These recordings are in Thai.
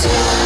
เ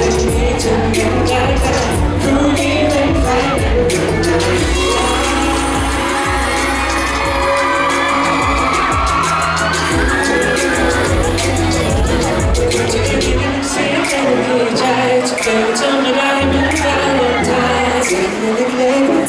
เ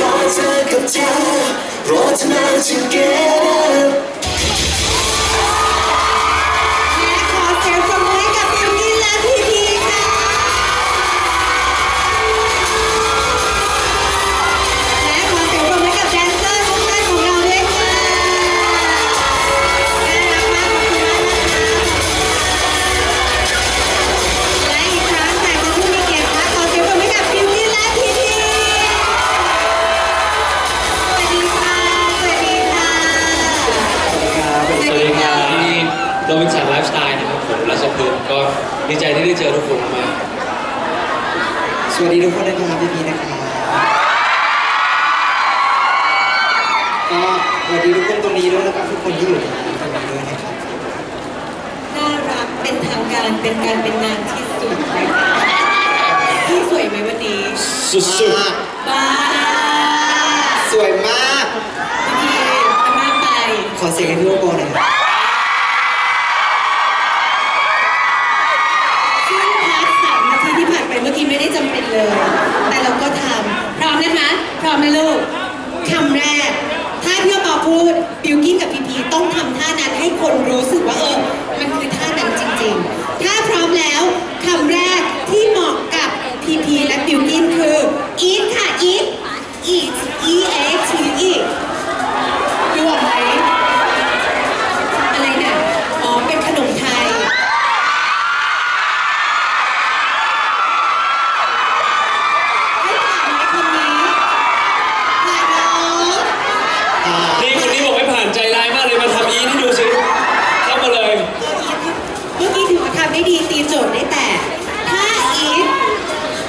รอเธอกับเธอรอเธอมา together สวัสดีทุกคนตรงนี้ด้วยแล้วก็ทุกคนที่อยู่ตรงนี้ตรงนี้ด้วยนะครับน่ารักเป็นทางการเป็นการเป็นงานที่สุดนะคะพี่สวยไหมวันนี้สุดมากบ้าสวยมาก พี่จะมากไป ขอเสียงให้พี่โอโปหน่อยครับ ซึ่งพักสามนาทีที่ผ่านไปเมื่อกี้ไม่ได้จำเป็นเลย แต่เราก็ทำพร้อมนะคะพร้อมไหมลูกคำแรก ถ้า พูดบิวกิ้นกับพีพีต้องทำท่านั้นให้คนรู้สึกว่าเออมันคือท่านั้นจริงๆ ถ้าพร้อมแล้วคำแรกที่เหมาะกับพีพีและบิวกิ้นคือ eat ค่ะ eat eat e a t eat ดูออกไหมอะไรเนี่ยอ๋อ เป็นขนมไทย ให้ผ่านไหมคนนี้ผ่านน้อง ๆนี่ คนนี้บอกไม่ผ่านใจร้ายมากเลยมาทำอีให้ดูสิเข้ามาเลย เมื่อกี้ถือว่าทำได้ดีตีโจทย์ได้แต่ ถ้าอีฟ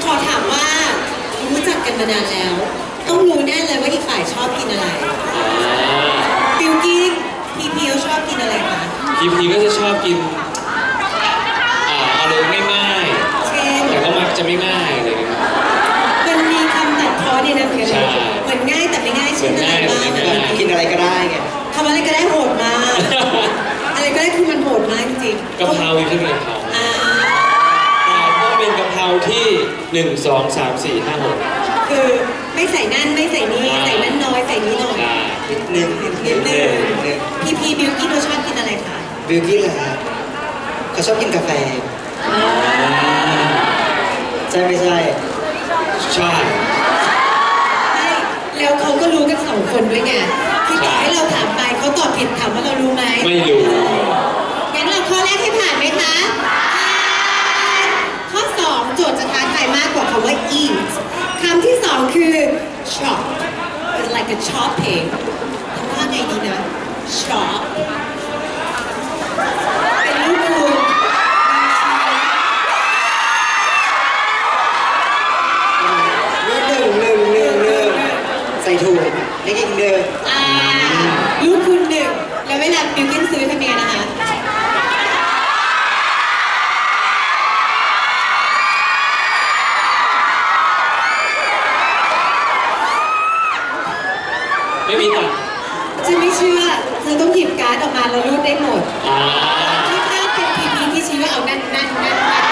ขอถามว่ารู้จักกันมานานแล้ว ต้องรู้แน่เลยว่าอีกฝ่ายชอบกินอะไรอ่าบิวกิ้งพีพีเขาชอบกินอะไรคะพีพีก็จะชอบกินอ่าอะไรง่ายเช่นๆแต่ก็มักจะไม่ง่ายอะไรอย่างเงี้ยมันมีคำตัดพ้อเนี่ยนะเหมือนกันใช่ เหมือนง่ายแต่ไม่ง่ายเช่นอะไรบ้างเหมือนง่ายแต่ไม่ง่าย กะเพราอีกขึ้นเลยกะเพราอ่าแต่ต้องเป็นกะเพราที่หนึ่งสองสามสี่ห้าหก คือไม่ใส่นั่นไม่ใส่นี่อ่า ใส่นั่นน้อยใส่นี้หน่อยใช่นิดนึงนิดนิดนึงนึงพีพีบิวกิ้นเขาชอบกินอะไรคะบิวกี้นเหรอครับเขาชอบกินกาแฟ ใช่ไม่ใช่ ใช่ไม่แล้วเขาก็รู้กันสองคนด้วยไงคือต่อให้เราถามไปเขาตอบผิดถามว่าเรารู้ไหมไม่รู้ งั้นเราข้อแรกให้ผ่านไหมคะผ่านข้อสองโจทย์จะท้าทายมากกว่าคำว่า eat คำที่สองคือ chop It's like a chopping ทำท่าไงดีนะ chop เป็นลูกคุณ นิดหนึ่งหนึ่งหนึ่งหนึ่งใส่ถุงนี่อีกหนึ่ง อ่าลูกคุณหนึ่ง แล้วเวลาบิวกินซื้อทำยังไงนะคะ ไม่มีตังค์ จะไม่เชื่อ เธอต้องหยิบการ์ดออกมาแล้วรูดได้หมด อ่า ที่ภาพเป็นพีพีที่ชี้ว่าเอานั่นนั่นนั่นนั่น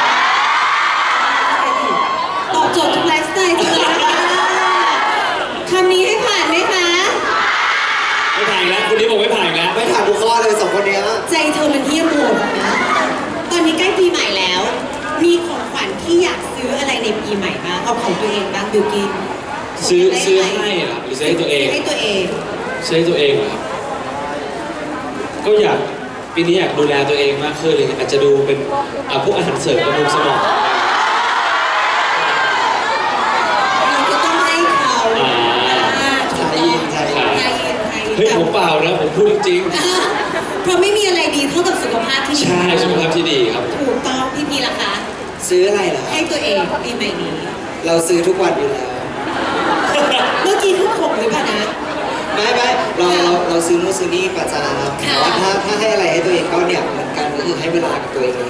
ตอบโจทย์ทุกไลฟ์สไตล์จริงๆนะคะคำนี้ให้ผ่านไหมคะ ไม่ผ่านอีกแล้วคนนี้บอกไม่ผ่านอีกแล้ว ไม่ผ่านทุกข้อเลยสองคนเนี้ย ใจเธอมันเทียบโหดนะ ตอนนี้ใกล้ปีใหม่แล้ว มีของขวัญที่อยากซื้ออะไรในปีใหม่บ้าง เอาของ ตัวเองบ้างบิวกินซื้อได้ซื้อไหมให้เหรอหรือซื้อให้ตัวเอง ให้ตัวเองซื้อให้ตัวเองเหรอครับ ก็อยากปีนี้อยากดูแลตัวเองมากขึ้นเลยอาจจะดูเป็นอ่าพวกอาหารเสริมบำรุงสมองเราก็ต้องให้เขาอ่าอ่าถูกต้องไทยอินไทยอินไทยอินไทยอินเฮ้ยผมเปล่านะผมพูดจริงเพราะไม่มีอะไรดีเท่ากับสุขภาพที่ๆดีใช่สุขภาพที่ดีครับ ถูกต้องพี่พีล่ะคะ ซื้ออะไรเหรอ ให้ตัวเองปีใหม่นี้ เราซื้อทุกวันอยู่แล้วเมื่อกี้คือผมหรือเปล่านะ ไม่ไม่เราเขาซื้อนู่นซื้อนี่ประจำแต่ว่าถ้าถ้าให้อะไรให้ตัวเองก็เนี่ยเหมือนกันก็คือให้เวลากับตัวเองเ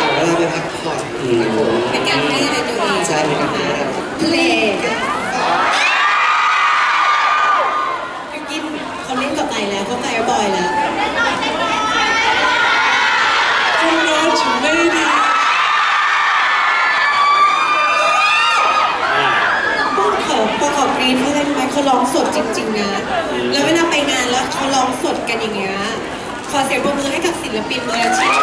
อาเวลาไปพักผ่อนครับผมเป็นการให้อะไรตัวเองใช่เป็นการให้อะไรทะเลบิวกินเขาเล่นกับไอแล้วเขาไฟบอยแล้ว คุณน้องฉันไม่ดี พวกเขาพวกเขากรีนเขาเล่นไหมเขาร้องสดจริง ๆ นะ แล้วเวลาไปงานแล้วเขาร้องสดกันอย่างเงี้ย ขอเสียงปรบมือให้กับศิลปินมืออาชีพ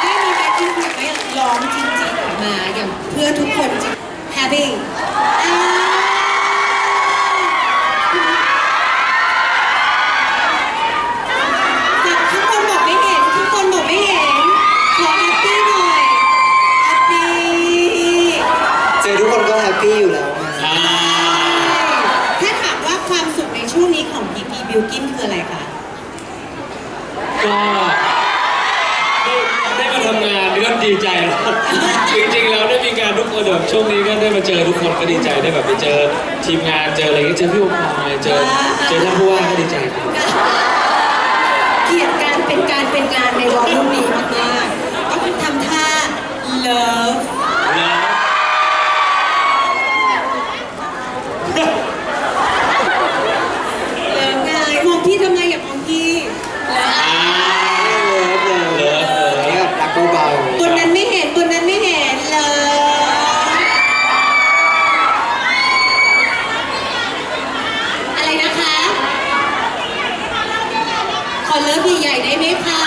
ได้มีแบ็คกิ้งแบบว่าร้องจริงๆออกมาอย่างเพื่อทุกคนจริง happy อ่าทุกคนบอกไม่เห็น ทุกคนบอกไม่เห็น ขอ happy หน่อย happy เจอทุกคนก็แฮปปี้อยู่แล้วนะ อ่า ถ้าถามว่าความสุขในช่วงนี้ของพีพีบิวกินคืออะไรคะ ก็ได้ได้มาทำงานนี่ก็ดีใจแล้วจริงๆแล้วได้มีการทุกคน แบบช่วงนี้ก็ได้มาเจอทุกคนก็ดีใจได้แบบไปเจอทีมงานเจออะไรเงี้ยเจอพี่วงพอยเจอเจอท่านผู้ว่าก็ดีใจครับ เกลียดการเป็นการเป็นงานในวอลลุ่มนี้มากๆก็คือทำท่า love แล้ว เลิฟไงมองพี่ทำไมอย่ามองพี่ อ่า เลิฟเลย เลิฟเลย นี่แบบรักเบา บนนั้นไม่เห็นบนนั้นไม่เห็นเลยอะไรนะคะ ขอเลิฟใหญ่ๆได้ไหมคะ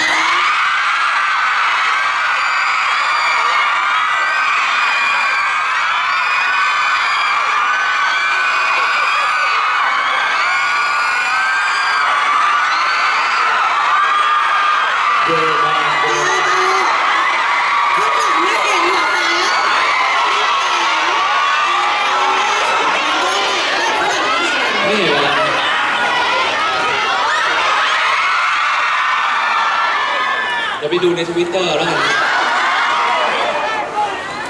เยอะมาก ข้างหลังไม่เห็นเหรอคะ ไม่เห็นแล้วเดูในทวิตเตอร์แล้วกัน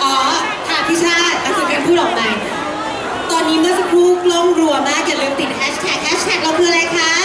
อ๋อค่ะพี่ชาตินักสืบการพูดออกมาตอนนี้เมื่อสักครู่กล้องรัวมากอย่าลืมติดแฮชแท็กแฮชแท็กเราคืออะไรคะ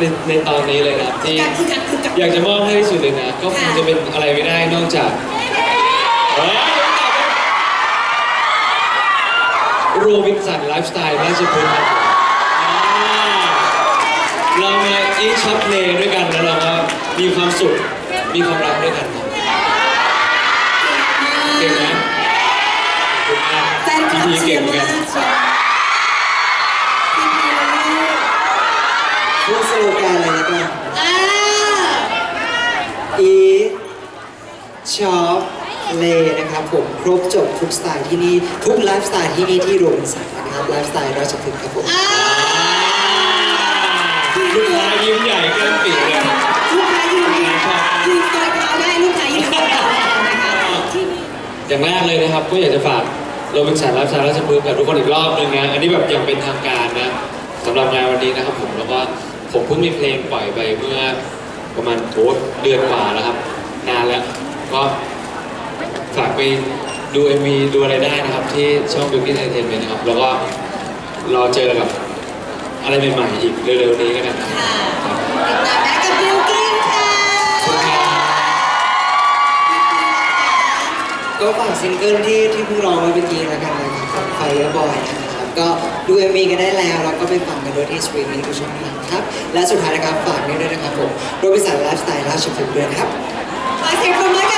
ในในตอนนี้เลยนะครับที่การคือการคือกับอยากจะมอบให้ที่สุดเลยนะ ก็คงจะเป็นอะไรไม่ได้นอกจากเฮ้ยโรบินสันไลฟ์สไตล์ราชพฤกษ์ครับอ่าเรามาอีทช็อตเพลย์ด้วยกันแล้วเราก็มีความสุข มีความรักด้วยกันครับเก่งไหมขอบคุณมากแฟนคลับพีเชีเก่ยงร์เหมือนมากักน เลนะครับผมครบจบทุกสไตล์ที่นี่ ทุกไลฟ์สไตล์ที่นี่ที่โรบินสันนะครับไลฟ์สไตล์ราชพฤกษ์ครับผมอ่าลูกค้ายิ้มใหญ่แก้มปีเลยลูกค้ายืนยืนยืนซอยเท้าได้ลูกค้ายืนซอยเท้าได้นะคะที่นี่อย่างแรกเลยนะครับ ก็อยากจะฝากโรบินสันรับสารราชพฤกษ์กับทุกคนอีกรอบหนึ่งนะอันนี้แบบอย่างเป็นทางการนะสำหรับงานวันนี้นะครับผมแล้วก็ผมเพิ่งมีเพลงปล่อยไปเมื่อประมาณโอ้เดือนกว่าแล้วครับ นานแล้วก็ ฝากไปดู MV ดูอะไรได้นะครับ ที่ช่อง Beauty Entertainment นะครับ แล้วก็รอเจอกับอะไรใหม่ๆอีกเร็วๆนี้กันนะครับ ค่ะติดตามได้กับบิวกิ้นค่ะขอบคุณครับก็ฝากซิงเกิลที่ที่เพิ่งร้องไว้เมื่อกี้แล้วกันนะครับไฟเ e บอยนะครับก็ดู MV กันได้แล้ว แล้วก็ไปฟังกันด้วยที่สตรีมมิ่งทุกช่องทางครับ และสุดท้ายนะครับฝากนี้ด้วยนะครับผมโรบินสันไลฟ์สไตล์ราชพฤกษ์ด้วยนะครับ ขอเสียงปรบมือกับ